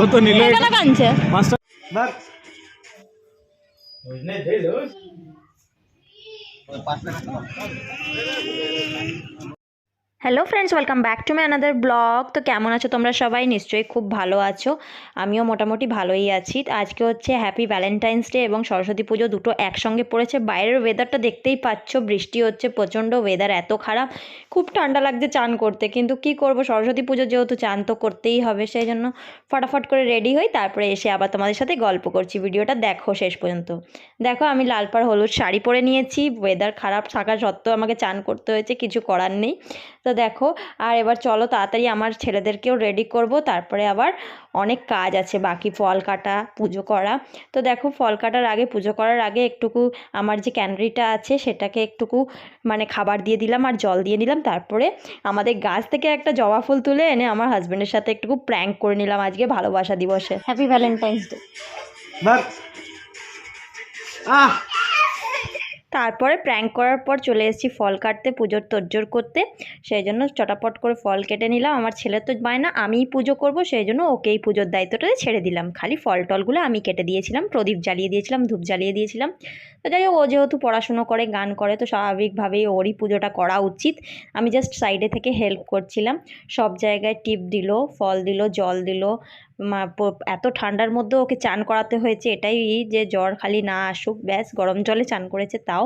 কত নিল কেন কানছে মাছটা বাদ hello friends welcome back to my another blog তো কেমন আছো তোমরা সবাই? নিশ্চয়ই খুব ভালো আছো। আমিও মোটামুটি ভালোই আছি। আজকে হচ্ছে হ্যাপি ভ্যালেন্টাইন্স ডে এবং সরস্বতী পুজো দুটো একসঙ্গে পড়েছে। বাইরের ওয়েদারটা দেখতেই পাচ্ছ, বৃষ্টি হচ্ছে, প্রচণ্ড ওয়েদার এত খারাপ। খুব ঠান্ডা লাগছে চান করতে। কিন্তু কি করব সরস্বতী পুজো যেহেতু চান তো করতেই হবে, সেই জন্য ফটাফট করে রেডি হই। তারপরে এসে আবার তোমাদের সাথে গল্প করছি। ভিডিওটা দেখো শেষ পর্যন্ত। দেখো, আমি লাল পাড় হলুদ শাড়ি পরে নিয়েছি। ওয়েদার খারাপ থাকা সত্ত্বেও আমাকে চান করতে হয়েছে, কিছু করার নেই। তো দেখো আর এবার চলো তাড়াতাড়ি আমার ছেলেদেরকেও রেডি করব। তারপরে আবার অনেক কাজ আছে বাকি ফল কাটা পুজো করা। তো দেখো ফল কাটার আগে পুজো করার আগে একটুকু আমার যে ক্যান্ডারিটা আছে সেটাকে একটুকু মানে খাবার দিয়ে দিলাম আর জল দিয়ে নিলাম তারপরে আমাদের গাছ থেকে একটা জবা ফুল তুলে এনে আমার হাজব্যান্ডের সাথে একটুকু প্র্যাঙ্ক করে নিলাম আজকে ভালোবাসা দিবসে। হ্যাপি ভ্যালেন্টাইন্স ডে আহ! তারপরে প্র্যাঙ্ক করার পর চলে এসেছি ফল কাটতে, পুজোর তোড়জোড় করতে। সেই জন্য চটাপট করে ফল কেটে নিলাম। আমার ছেলে তো বায় না, আমিই পুজো করব, সেই জন্য ওকেই পুজোর দায়িত্বটা ছেড়ে দিলাম। খালি ফল টলগুলো আমি কেটে দিয়েছিলাম, প্রদীপ জ্বালিয়ে দিয়েছিলাম, ধূপ জ্বালিয়ে দিয়েছিলাম। তো যাই হোক, ও যেহেতু পড়াশুনো করে, গান করে, তো স্বাভাবিকভাবেই ওরই পুজোটা করা উচিত। আমি জাস্ট সাইডে থেকে হেল্প করছিলাম। সব জায়গায় টিপ দিল, ফল দিল, জল দিল এত ঠান্ডার মধ্যে ওকে চান করাতে হয়েছে, এটাই যে জ্বর খালি না আসুক, ব্যাস, গরম জলে চান করেছে তাও।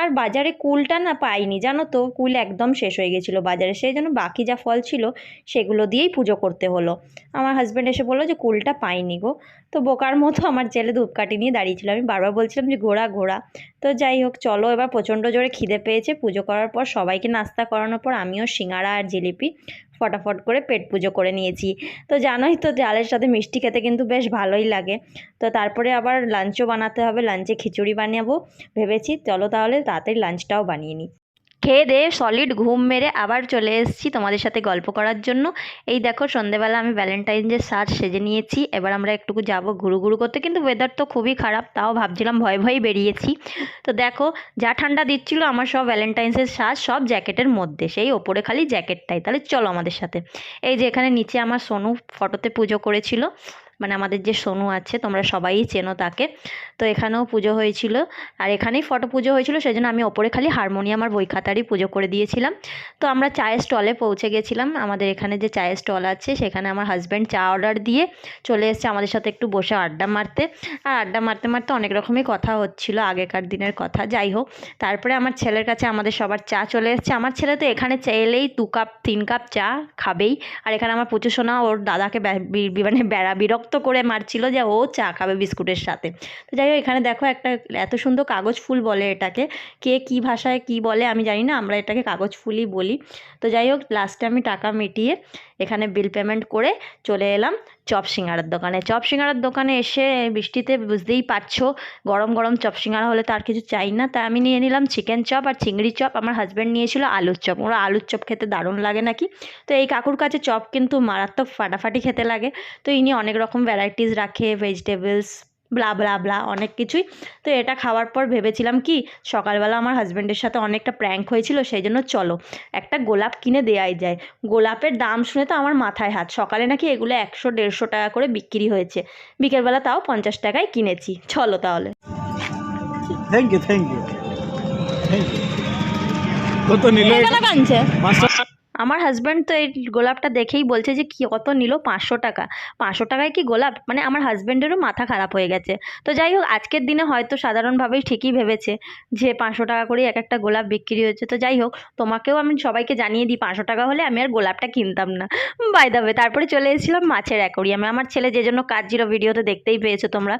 আর বাজারে কুলটা না পাইনি, জানো তো, কুল একদম শেষ হয়ে গেছিল বাজারে, সেই জন্য বাকি যা ফল ছিল সেগুলো দিয়েই পুজো করতে হলো। আমার হাজব্যান্ড এসে বলল যে, কুলটা পাইনি গো। তো বোকার মতো আমার ছেলে ধূপকাঠি নিয়ে দাঁড়িয়েছিল, আমি বারবার বলছিলাম যে, ঘোড়া ঘোড়া। তো যাই হোক, চলো এবার প্রচণ্ড জোরে খিদে পেয়েছে, পুজো করার পর সবাইকে নাস্তা করানোর পর আমিও সিঙ্গাড়া আর জিলিপি ফটাফট করে পেট পুজো করে নিয়েছি। তো জানোই তো জালের সাথে মিষ্টি খেতে কিন্তু বেশ ভালোই লাগে। তো তারপরে আবার লাঞ্চও বানাতে হবে, লাঞ্চে খিচুড়ি বানাবো। ভেবেছি চলো তাহলে তাড়াতাড়ি লাঞ্চটাও বানিয়ে নিই। খেয়ে দে সলিড ঘুম মেরে আবার চলে এসেছি তোমাদের সাথে গল্প করার জন্য। এই দেখো, সন্ধেবেলা আমি ভ্যালেন্টাইন্সের সাজ সেজে নিয়েছি, এবার আমরা একটুকু যাব ঘুরু ঘুরু করতে, কিন্তু ওয়েদার তো খুবই খারাপ, তাও ভাবছিলাম ভয় ভয়ে বেরিয়েছি। তো দেখো, যা ঠান্ডা দিচ্ছিল আমার সব ভ্যালেন্টাইন্সের সাজ সব জ্যাকেটের মধ্যে, সেই ওপরে খালি জ্যাকেটটাই তাহলে চলো আমাদের সাথে। এই যে এখানে নিচে আমার সোনু ফটোতে পুজো করেছিল। মানে আমাদের যে সোনু আছে, তোমরা সবাই চেনো তাকে। তো এখানেও পুজো হয়েছিল। আর এখানেই ফটো পুজো হয়েছিল সেই জন্য আমি ওপরে খালি হারমোনিয়াম আর বই খাতারই পুজো করে দিয়েছিলাম। তো আমরা চায়ের স্টলে পৌঁছে গেছিলাম। আমাদের এখানে যে চায়ের স্টল আছে, সেখানে আমার হাজব্যান্ড চা অর্ডার দিয়ে চলে এসেছে আমাদের সাথে একটু বসে আড্ডা মারতে। আর আড্ডা মারতে মারতে অনেক রকমই কথা হচ্ছিল, আগেকার দিনের কথা। যাই হোক, তারপরে আমার ছেলের কাছে আমাদের সবার চা চলে এসেছে। আমার ছেলে তো এখানে চাইলেই দু কাপ, তিন কাপ চা খাবেই। আর এখানে আমার প্রচুর সোনা, ওর দাদাকে মানে বেড়া বিরক্ত করে মারছিল যে ও চা খাবে বিস্কুটের সাথে। তো যাই হোক, এখানে দেখো একটা এত সুন্দর কাগজ ফুল বলে এটাকে। কে কি ভাষায় কি বলে আমি জানি না, আমরা এটাকে কাগজ ফুলই বলি। তো যাই হোক লাস্টে আমি টাকা মিটিয়ে এখানে বিল পেমেন্ট করে চলে এলাম। চপ সিঙ্গারার দোকানে। চপ সিঙ্গারার দোকানে এসে বৃষ্টিতে বুঝতেই পারছ, গরম গরম চপ সিঙ্গারা হলে তো আর কিছু চাই না। তাই আমি নিয়ে নিলাম চিকেন চপ আর চিংড়ি চপ। আমার হাজব্যান্ড নিয়েছিল আলুর চপ। ওরা আলুর চপ খেতে দারুণ লাগে নাকি? তো এই কাকুর কাছে চপ কিন্তু মারাত্মক ফাটাফাটি খেতে লাগে। তো ইনি অনেক রকম ভ্যারাইটিস রাখে ভেজিটেবলস ব্লা ব্লা ব্লা অনেক কিছুই। তো এটা খাওয়ার পর ভেবেছিলাম কি সকালবেলা আমার হাজব্যান্ডের সাথে অনেকটা প্র্যাঙ্ক হয়েছিল সেই জন্য চলো। একটা গোলাপ কিনে দেওয়াই যায়। গোলাপের দাম শুনে তো আমার মাথায় হাত। সকালে নাকি এগুলো একশো দেড়শো টাকা করে বিক্রি হয়েছে। বিকেলবেলা তাও পঞ্চাশ টাকায় কিনেছি। চলো তাহলে। Thank you thank you thank you কত নিল আমার হাজব্যান্ড তো এই গোলাপটা দেখেই বলছে যে, কি কত নিল? পাঁচশো টাকা। পাঁচশো টাকায় কি গোলাপ? মানে আমার হাজব্যান্ডেরও মাথা খারাপ হয়ে গেছে। তো যাই হোক, আজকের দিনে হয়তো সাধারণভাবেই ঠিকই ভেবেছে যে, পাঁচশো টাকা করে এক একটা গোলাপ বিক্রি হচ্ছে তো যাই হোক, তোমাকেও আমি সবাইকে জানিয়ে দিই, পাঁচশো টাকা হলে আমি আর গোলাপটা কিনতাম না। বাই দাবে তারপরে চলে এসেছিলাম মাছের অ্যাকোরিয়ামে আমার ছেলে যে জন্য কাজ ছিল ভিডিওতে দেখতেই পেয়েছ তোমরা,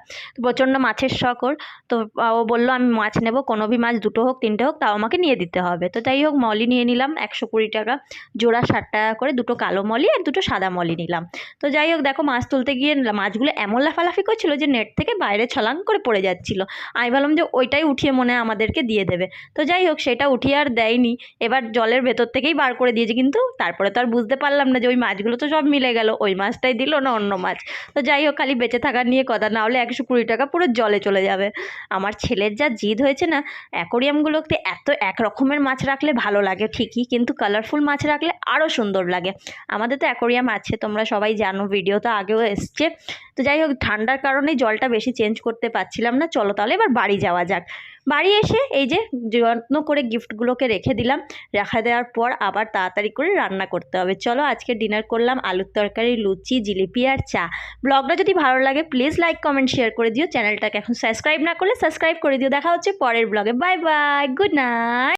প্রচণ্ড মাছের শখ ওর। তো ও বলল, আমি মাছ নেব, কোনো ভি মাছ দুটো হোক, তিনটে হোক, তাও আমাকে নিয়ে দিতে হবে। তো যাই হোক মলি নিয়ে নিলাম, একশো কুড়ি টাকা। জোড়া ষাট টাকা করে দুটো কালো মলি আর দুটো সাদা মলি নিলাম। তো যাই হোক, দেখো মাছ তুলতে গিয়ে মাছগুলো এমন লাফালাফি করছিল যে নেট থেকে বাইরে ছলাং করে পড়ে যাচ্ছিল। আমি ভাবলাম যে ওইটাই উঠিয়ে মনে আমাদেরকে দিয়ে দেবে। তো যাই হোক, সেটা উঠিয়ে আর দেয়নি। এবার জলের ভেতর থেকেই বার করে দিয়েছে, কিন্তু তারপরে তো আর বুঝতে পারলাম না যে ওই মাছগুলো তো সব মিলে গেল, ওই মাছটাই দিল না অন্য মাছ। তো যাই হোক, খালি বেঁচে থাকার নিয়ে কথা, না হলে একশো কুড়ি টাকা পুরো জলে চলে যাবে। আমার ছেলের যা জিদ হয়েছে না, অ্যাকোরিয়ামগুলোতে এত এক রকমের মাছ রাখলে ভালো লাগে ঠিকই, কিন্তু কালারফুল মাছ রাখলে রাখলে আরও সুন্দর লাগে। আমাদের তো অ্যাকোরিয়াম আছে, তোমরা সবাই জানো ভিডিও তো আগেও এসছে। তো যাই হোক, ঠান্ডার কারণেই জলটা বেশি চেঞ্জ করতে পারছিলাম না। চলো তাহলে এবার বাড়ি যাওয়া যাক। বাড়ি এসে এই যে যত্ন করে গিফটগুলোকে রেখে দিলাম। রাখা দেওয়ার পর আবার তাড়াতাড়ি করে রান্না করতে হবে। চলো আজকে ডিনার করলাম আলুর তরকারি, লুচি, জিলিপি আর চা। ব্লগটা যদি ভালো লাগে প্লিজ লাইক কমেন্ট শেয়ার করে দিও। চ্যানেলটাকে এখন সাবস্ক্রাইব না করলে সাবস্ক্রাইব করে দিও। দেখা হচ্ছে পরের ব্লগে। Bye bye good night